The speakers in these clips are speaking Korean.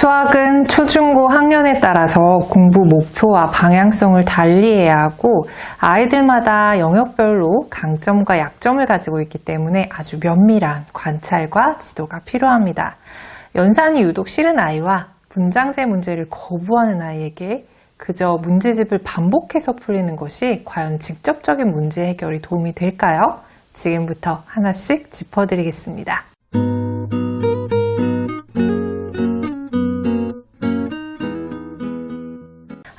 수학은 초중고 학년에 따라서 공부 목표와 방향성을 달리해야 하고 아이들마다 영역별로 강점과 약점을 가지고 있기 때문에 아주 면밀한 관찰과 지도가 필요합니다. 연산이 유독 싫은 아이와 문장제 문제를 거부하는 아이에게 그저 문제집을 반복해서 풀리는 것이 과연 직접적인 문제 해결이 도움이 될까요? 지금부터 하나씩 짚어드리겠습니다.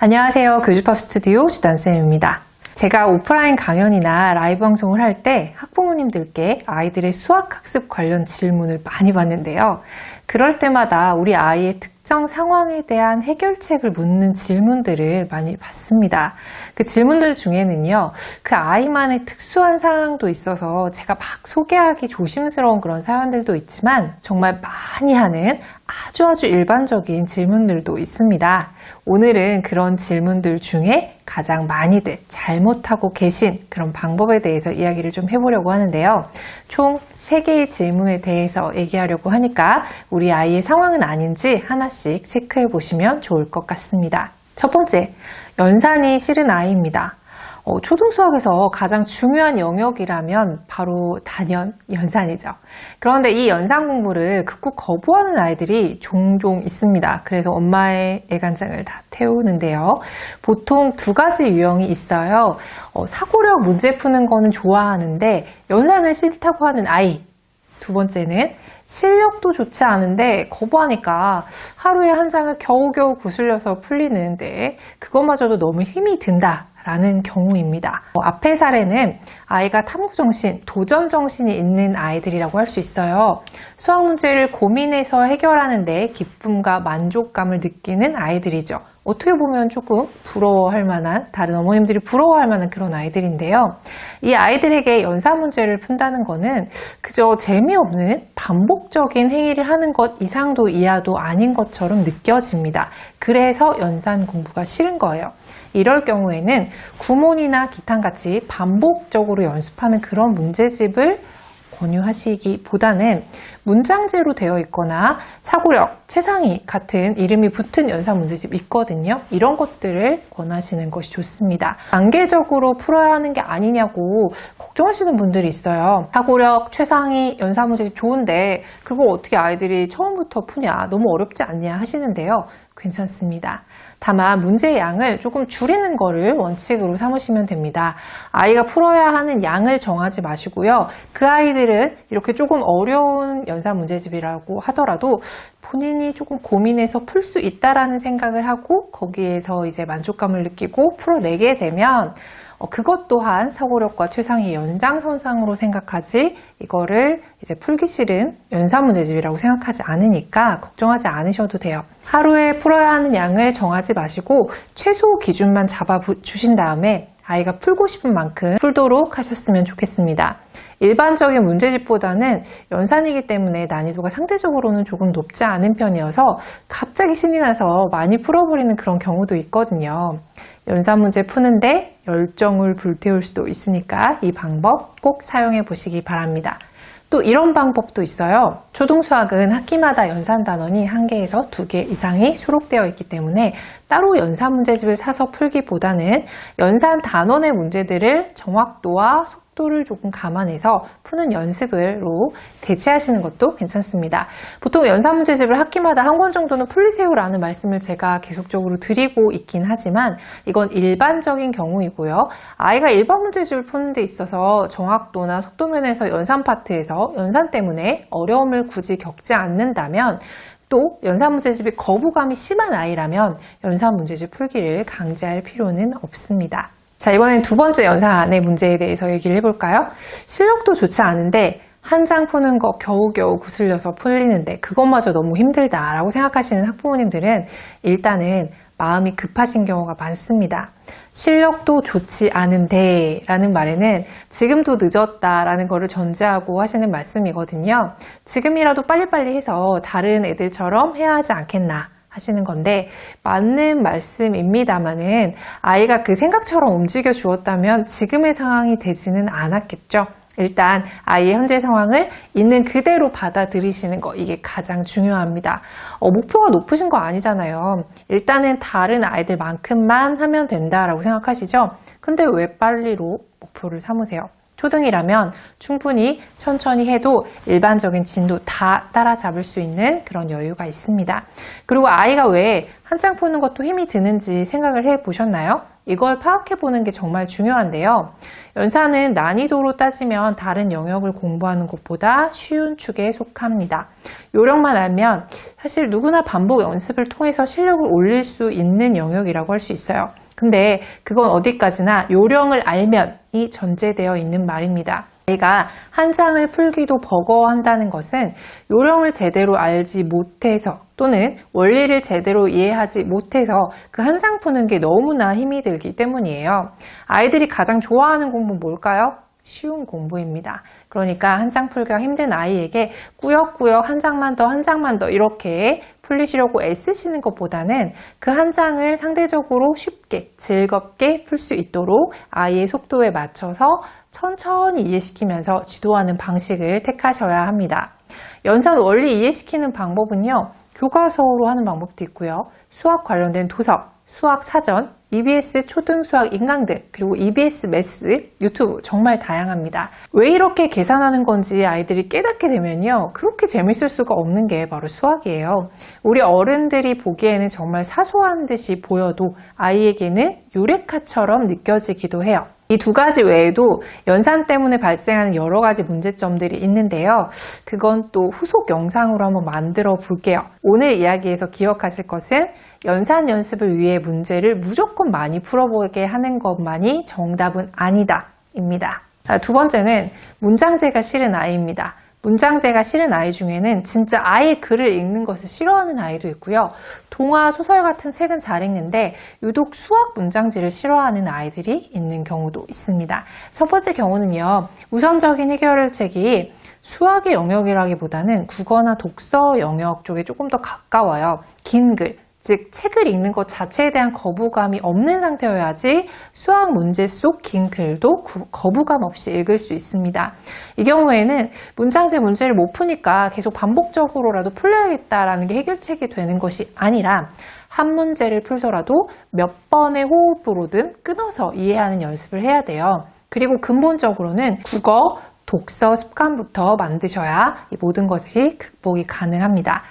안녕하세요. 교주팝 스튜디오 주단쌤입니다. 제가 오프라인 강연이나 라이브 방송을 할 때 학부모님들께 아이들의 수학학습 관련 질문을 많이 받는데요. 그럴 때마다 우리 아이의 특 정 상황에 대한 해결책을 묻는 질문들을 많이 받습니다. 그 질문들 중에는요, 그 아이만의 특수한 상황도 있어서 제가 막 소개하기 조심스러운 그런 사연들도 있지만 정말 많이 하는 아주 아주 일반적인 질문들도 있습니다. 오늘은 그런 질문들 중에 가장 많이들 잘못하고 계신 그런 방법에 대해서 이야기를 좀 해보려고 하는데요. 총 3개의 질문에 대해서 얘기하려고 하니까 우리 아이의 상황은 아닌지 하나씩 체크해 보시면 좋을 것 같습니다. 첫 번째, 연산이 싫은 아이입니다. 어, 초등수학에서 가장 중요한 영역이라면 바로 단연 연산이죠. 그런데 이 연산 공부를 극구 거부하는 아이들이 종종 있습니다. 그래서 엄마의 애간장을 다 태우는데요. 보통 두 가지 유형이 있어요. 어, 사고력 문제 푸는 거는 좋아하는데 연산을 싫다고 하는 아이. 두 번째는 실력도 좋지 않은데 거부하니까 하루에 한 장을 겨우겨우 구슬려서 풀리는데 그것마저도 너무 힘이 든다. 라는 경우입니다. 어, 앞의 사례는 아이가 탐구정신, 도전정신이 있는 아이들이라고 할 수 있어요. 수학 문제를 고민해서 해결하는데 기쁨과 만족감을 느끼는 아이들이죠. 어떻게 보면 조금 부러워할 만한, 다른 어머님들이 부러워할 만한 그런 아이들인데요. 이 아이들에게 연산 문제를 푼다는 거는 그저 재미없는 반복적인 행위를 하는 것 이상도 이하도 아닌 것처럼 느껴집니다. 그래서 연산 공부가 싫은 거예요. 이럴 경우에는 구몬이나 기탄같이 반복적으로 연습하는 그런 문제집을 권유하시기보다는 문장제로 되어 있거나 사고력, 최상위 같은 이름이 붙은 연산 문제집 있거든요. 이런 것들을 권하시는 것이 좋습니다. 단계적으로 풀어야 하는 게 아니냐고 걱정하시는 분들이 있어요. 사고력, 최상위 연산 문제집 좋은데 그거 어떻게 아이들이 처음부터 푸냐, 너무 어렵지 않냐 하시는데요. 괜찮습니다. 다만 문제의 양을 조금 줄이는 거를 원칙으로 삼으시면 됩니다. 아이가 풀어야 하는 양을 정하지 마시고요. 그 아이들은 이렇게 조금 어려운 연산 문제집이라고 하더라도 본인이 조금 고민해서 풀 수 있다라는 생각을 하고 거기에서 이제 만족감을 느끼고 풀어내게 되면 어, 그것 또한 사고력과 최상의 연장선상으로 생각하지 이거를 이제 풀기 싫은 연산 문제집이라고 생각하지 않으니까 걱정하지 않으셔도 돼요. 하루에 풀어야 하는 양을 정하지 마시고 최소 기준만 잡아 주신 다음에 아이가 풀고 싶은 만큼 풀도록 하셨으면 좋겠습니다. 일반적인 문제집보다는 연산이기 때문에 난이도가 상대적으로는 조금 높지 않은 편이어서 갑자기 신이 나서 많이 풀어버리는 그런 경우도 있거든요. 연산 문제 푸는데 열정을 불태울 수도 있으니까 이 방법 꼭 사용해 보시기 바랍니다. 또 이런 방법도 있어요. 초등수학은 학기마다 연산 단원이 한 개에서 두 개 이상이 수록되어 있기 때문에 따로 연산 문제집을 사서 풀기보다는 연산 단원의 문제들을 정확도와 속 도를 조금 감안해서 푸는 연습으로 대체하시는 것도 괜찮습니다. 보통 연산 문제집을 학기마다 한 권 정도는 풀리세요라는 말씀을 제가 계속적으로 드리고 있긴 하지만 이건 일반적인 경우이고요. 아이가 일반 문제집을 푸는 데 있어서 정확도나 속도 면에서 연산 파트에서 연산 때문에 어려움을 굳이 겪지 않는다면 또 연산 문제집이 거부감이 심한 아이라면 연산 문제집 풀기를 강제할 필요는 없습니다. 자, 이번엔 두 번째 연산의 문제에 대해서 얘기를 해볼까요? 실력도 좋지 않은데 한 장 푸는 거 겨우겨우 구슬려서 풀리는데 그것마저 너무 힘들다라고 생각하시는 학부모님들은 일단은 마음이 급하신 경우가 많습니다. 실력도 좋지 않은데 라는 말에는 지금도 늦었다 라는 것을 전제하고 하시는 말씀이거든요. 지금이라도 빨리빨리 해서 다른 애들처럼 해야 하지 않겠나. 하시는 건데 맞는 말씀입니다만은 아이가 그 생각처럼 움직여 주었다면 지금의 상황이 되지는 않았겠죠. 일단 아이의 현재 상황을 있는 그대로 받아들이시는 거 이게 가장 중요합니다. 어, 목표가 높으신 거 아니잖아요. 일단은 다른 아이들만큼만 하면 된다라고 생각하시죠? 근데 왜 빨리로 목표를 삼으세요? 초등이라면 충분히 천천히 해도 일반적인 진도 다 따라잡을 수 있는 그런 여유가 있습니다. 그리고 아이가 왜 한장 푸는 것도 힘이 드는지 생각을 해 보셨나요? 이걸 파악해 보는 게 정말 중요한데요. 연산은 난이도로 따지면 다른 영역을 공부하는 것보다 쉬운 축에 속합니다. 요령만 알면 사실 누구나 반복 연습을 통해서 실력을 올릴 수 있는 영역이라고 할 수 있어요. 근데 그건 어디까지나 요령을 알면이 전제되어 있는 말입니다. 아이가 한 장을 풀기도 버거워한다는 것은 요령을 제대로 알지 못해서 또는 원리를 제대로 이해하지 못해서 그 한 장 푸는 게 너무나 힘이 들기 때문이에요. 아이들이 가장 좋아하는 공부 뭘까요? 쉬운 공부입니다. 그러니까 한 장 풀기가 힘든 아이에게 꾸역꾸역 한 장만 더, 한 장만 더 이렇게 풀리시려고 애쓰시는 것보다는 그 한 장을 상대적으로 쉽게, 즐겁게 풀 수 있도록 아이의 속도에 맞춰서 천천히 이해시키면서 지도하는 방식을 택하셔야 합니다. 연산 원리 이해시키는 방법은요, 교과서로 하는 방법도 있고요, 수학 관련된 도서, 수학 사전, EBS 초등수학 인강들, 그리고 EBS 매스, 유튜브 정말 다양합니다. 왜 이렇게 계산하는 건지 아이들이 깨닫게 되면요. 그렇게 재밌을 수가 없는 게 바로 수학이에요. 우리 어른들이 보기에는 정말 사소한 듯이 보여도 아이에게는 유레카처럼 느껴지기도 해요. 이 두 가지 외에도 연산 때문에 발생하는 여러 가지 문제점들이 있는데요. 그건 또 후속 영상으로 한번 만들어 볼게요. 오늘 이야기에서 기억하실 것은 연산 연습을 위해 문제를 무조건 많이 풀어보게 하는 것만이 정답은 아니다. 입니다. 두 번째는 문장제가 싫은 아이입니다. 문장제가 싫은 아이 중에는 진짜 아예 글을 읽는 것을 싫어하는 아이도 있고요. 동화, 소설 같은 책은 잘 읽는데 유독 수학 문장지를 싫어하는 아이들이 있는 경우도 있습니다. 첫 번째 경우는요. 우선적인 해결책이 수학의 영역이라기보다는 국어나 독서 영역 쪽에 조금 더 가까워요. 긴 글, 즉 책을 읽는 것 자체에 대한 거부감이 없는 상태여야지 수학 문제 속 긴 글도 거부감 없이 읽을 수 있습니다. 이 경우에는 문장제 문제를 못 푸니까 계속 반복적으로라도 풀려야겠다라는 게 해결책이 되는 것이 아니라 한 문제를 풀더라도 몇 번의 호흡으로든 끊어서 이해하는 연습을 해야 돼요. 그리고 근본적으로는 국어, 독서 습관부터 만드셔야 이 모든 것이 극복이 가능합니다.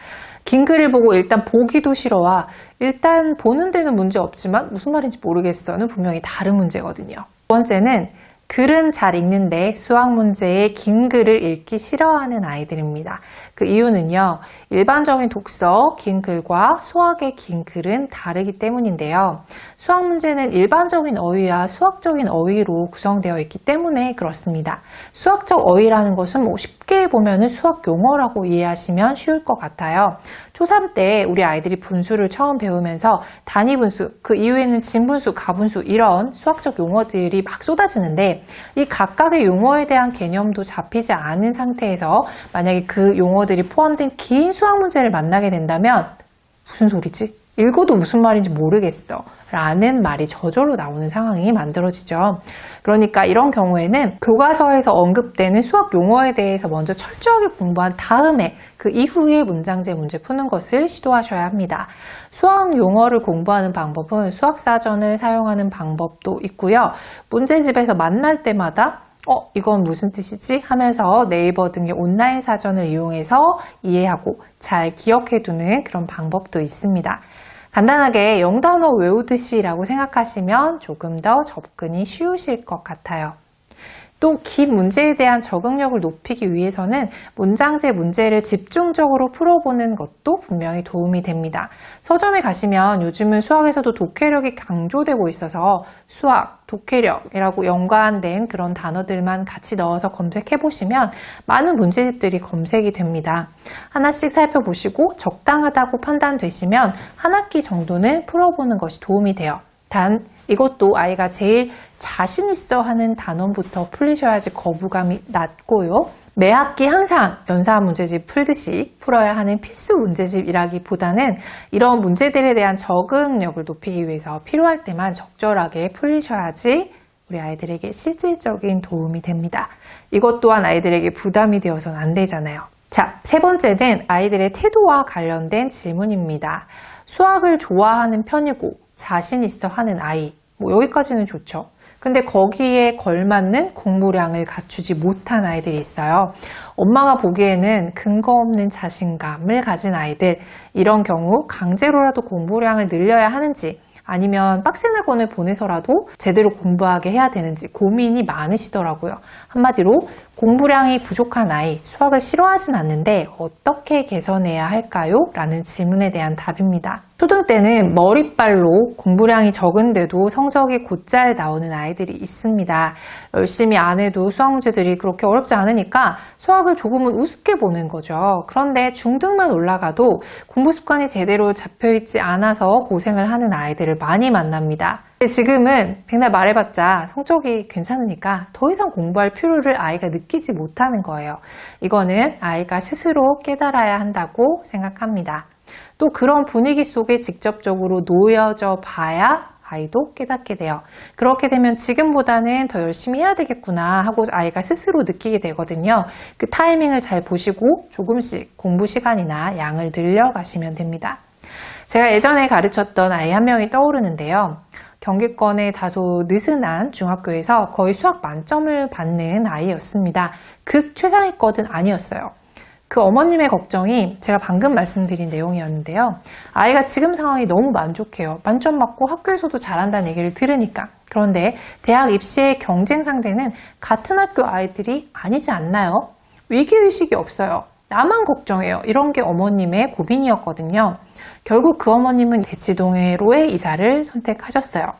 긴 글을 보고 일단 보기도 싫어와 일단 보는 데는 문제 없지만 무슨 말인지 모르겠어는 분명히 다른 문제거든요. 두 번째는 글은 잘 읽는데 수학 문제에 긴 글을 읽기 싫어하는 아이들입니다. 그 이유는요, 일반적인 독서, 긴 글과 수학의 긴 글은 다르기 때문인데요. 수학 문제는 일반적인 어휘와 수학적인 어휘로 구성되어 있기 때문에 그렇습니다. 수학적 어휘라는 것은 뭐 쉽게 보면 수학 용어라고 이해하시면 쉬울 것 같아요. 초3 때 우리 아이들이 분수를 처음 배우면서 단위 분수, 그 이후에는 진분수, 가분수 이런 수학적 용어들이 막 쏟아지는데 이 각각의 용어에 대한 개념도 잡히지 않은 상태에서 만약에 그 용어들이 포함된 긴 수학 문제를 만나게 된다면 무슨 소리지? 읽어도 무슨 말인지 모르겠어. 라는 말이 저절로 나오는 상황이 만들어지죠. 그러니까 이런 경우에는 교과서에서 언급되는 수학 용어에 대해서 먼저 철저하게 공부한 다음에 그 이후에 문장제 문제 푸는 것을 시도하셔야 합니다. 수학 용어를 공부하는 방법은 수학 사전을 사용하는 방법도 있고요. 문제집에서 만날 때마다 어, 이건 무슨 뜻이지? 하면서 네이버 등의 온라인 사전을 이용해서 이해하고 잘 기억해 두는 그런 방법도 있습니다. 간단하게 영단어 외우듯이 라고 생각하시면 조금 더 접근이 쉬우실 것 같아요. 또긴 문제에 대한 적응력을 높이기 위해서는 문장제 문제를 집중적으로 풀어보는 것도 분명히 도움이 됩니다. 서점에 가시면 요즘은 수학에서도 독해력이 강조되고 있어서 수학, 독해력이라고 연관된 그런 단어들만 같이 넣어서 검색해 보시면 많은 문제집들이 검색이 됩니다. 하나씩 살펴보시고 적당하다고 판단되시면 한 학기 정도는 풀어보는 것이 도움이 돼요. 단 이것도 아이가 제일 자신 있어 하는 단원부터 풀리셔야지 거부감이 낮고요. 매 학기 항상 연사 문제집 풀듯이 풀어야 하는 필수 문제집이라기보다는 이런 문제들에 대한 적응력을 높이기 위해서 필요할 때만 적절하게 풀리셔야지 우리 아이들에게 실질적인 도움이 됩니다. 이것 또한 아이들에게 부담이 되어서는 안 되잖아요. 자, 세 번째는 아이들의 태도와 관련된 질문입니다. 수학을 좋아하는 편이고 자신 있어 하는 아이. 뭐 여기까지는 좋죠. 근데 거기에 걸맞는 공부량을 갖추지 못한 아이들이 있어요. 엄마가 보기에는 근거 없는 자신감을 가진 아이들, 이런 경우 강제로라도 공부량을 늘려야 하는지 아니면 빡센 학원을 보내서라도 제대로 공부하게 해야 되는지 고민이 많으시더라고요. 한마디로 공부량이 부족한 아이, 수학을 싫어하진 않는데 어떻게 개선해야 할까요? 라는 질문에 대한 답입니다. 초등 때는 머리빨로 공부량이 적은데도 성적이 곧잘 나오는 아이들이 있습니다. 열심히 안 해도 수학 문제들이 그렇게 어렵지 않으니까 수학을 조금은 우습게 보는 거죠. 그런데 중등만 올라가도 공부 습관이 제대로 잡혀있지 않아서 고생을 하는 아이들을 많이 만납니다. 지금은 백날 말해봤자 성적이 괜찮으니까 더 이상 공부할 필요를 아이가 느끼지 못하는 거예요. 이거는 아이가 스스로 깨달아야 한다고 생각합니다. 또 그런 분위기 속에 직접적으로 놓여져 봐야 아이도 깨닫게 돼요. 그렇게 되면 지금보다는 더 열심히 해야 되겠구나 하고 아이가 스스로 느끼게 되거든요. 그 타이밍을 잘 보시고 조금씩 공부 시간이나 양을 늘려가시면 됩니다. 제가 예전에 가르쳤던 아이 한 명이 떠오르는데요. 경기권의 다소 느슨한 중학교에서 거의 수학 만점을 받는 아이였습니다. 극 최상위권은 아니었어요. 그 어머님의 걱정이 제가 방금 말씀드린 내용이었는데요. 아이가 지금 상황이 너무 만족해요. 만점 맞고 학교에서도 잘한다는 얘기를 들으니까. 그런데 대학 입시의 경쟁 상대는 같은 학교 아이들이 아니지 않나요? 위기의식이 없어요. 나만 걱정해요. 이런 게 어머님의 고민이었거든요. 결국 그 어머님은 대치동으로의 이사를 선택하셨어요.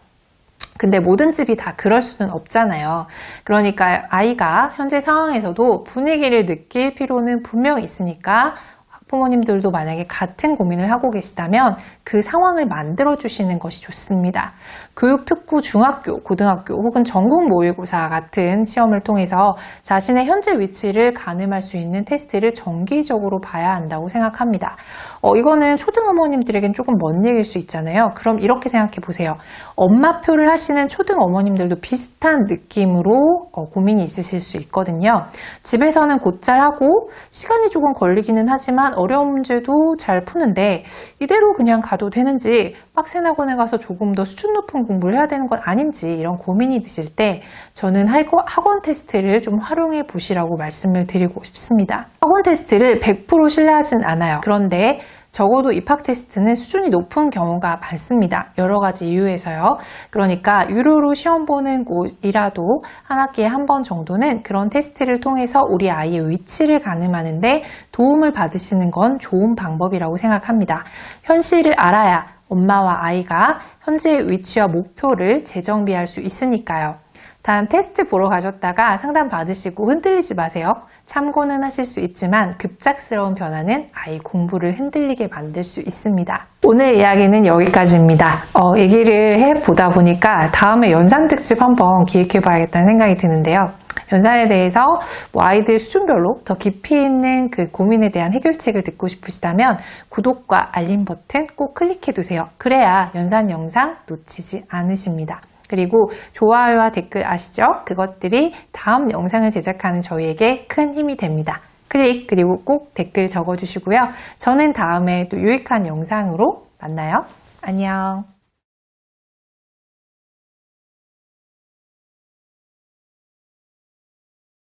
근데 모든 집이 다 그럴 수는 없잖아요. 그러니까 아이가 현재 상황에서도 분위기를 느낄 필요는 분명 있으니까 학 부모님들도 만약에 같은 고민을 하고 계시다면 그 상황을 만들어 주시는 것이 좋습니다. 교육특구 중학교, 고등학교 혹은 전국 모의고사 같은 시험을 통해서 자신의 현재 위치를 가늠할 수 있는 테스트를 정기적으로 봐야 한다고 생각합니다. 어, 이거는 초등 어머님들에겐 조금 먼 얘기일 수 있잖아요. 그럼 이렇게 생각해 보세요. 엄마표를 하시는 초등 어머님들도 비슷한 느낌으로 어, 고민이 있으실 수 있거든요. 집에서는 곧잘 하고 시간이 조금 걸리기는 하지만 어려운 문제도 잘 푸는데 이대로 그냥 가도 되는지 빡센 학원에 가서 조금 더 수준 높은 공부를 해야 되는 건 아닌지 이런 고민이 드실 때 저는 학원 테스트를 좀 활용해 보시라고 말씀을 드리고 싶습니다. 학원 테스트를 100% 신뢰하진 않아요. 그런데 적어도 입학 테스트는 수준이 높은 경우가 많습니다. 여러 가지 이유에서요. 그러니까 유료로 시험 보는 곳이라도 한 학기에 한 번 정도는 그런 테스트를 통해서 우리 아이의 위치를 가늠하는데 도움을 받으시는 건 좋은 방법이라고 생각합니다. 현실을 알아야 엄마와 아이가 현재의 위치와 목표를 재정비할 수 있으니까요. 단 테스트 보러 가셨다가 상담 받으시고 흔들리지 마세요. 참고는 하실 수 있지만 급작스러운 변화는 아이 공부를 흔들리게 만들 수 있습니다. 오늘 이야기는 여기까지입니다. 어, 얘기를 해보다 보니까 다음에 연산 특집 한번 기획해봐야겠다는 생각이 드는데요. 연산에 대해서 뭐 아이들 수준별로 더 깊이 있는 그 고민에 대한 해결책을 듣고 싶으시다면 구독과 알림 버튼 꼭 클릭해 두세요. 그래야 연산 영상 놓치지 않으십니다. 그리고 좋아요와 댓글 아시죠? 그것들이 다음 영상을 제작하는 저희에게 큰 힘이 됩니다. 클릭 그리고 꼭 댓글 적어주시고요. 저는 다음에 또 유익한 영상으로 만나요. 안녕.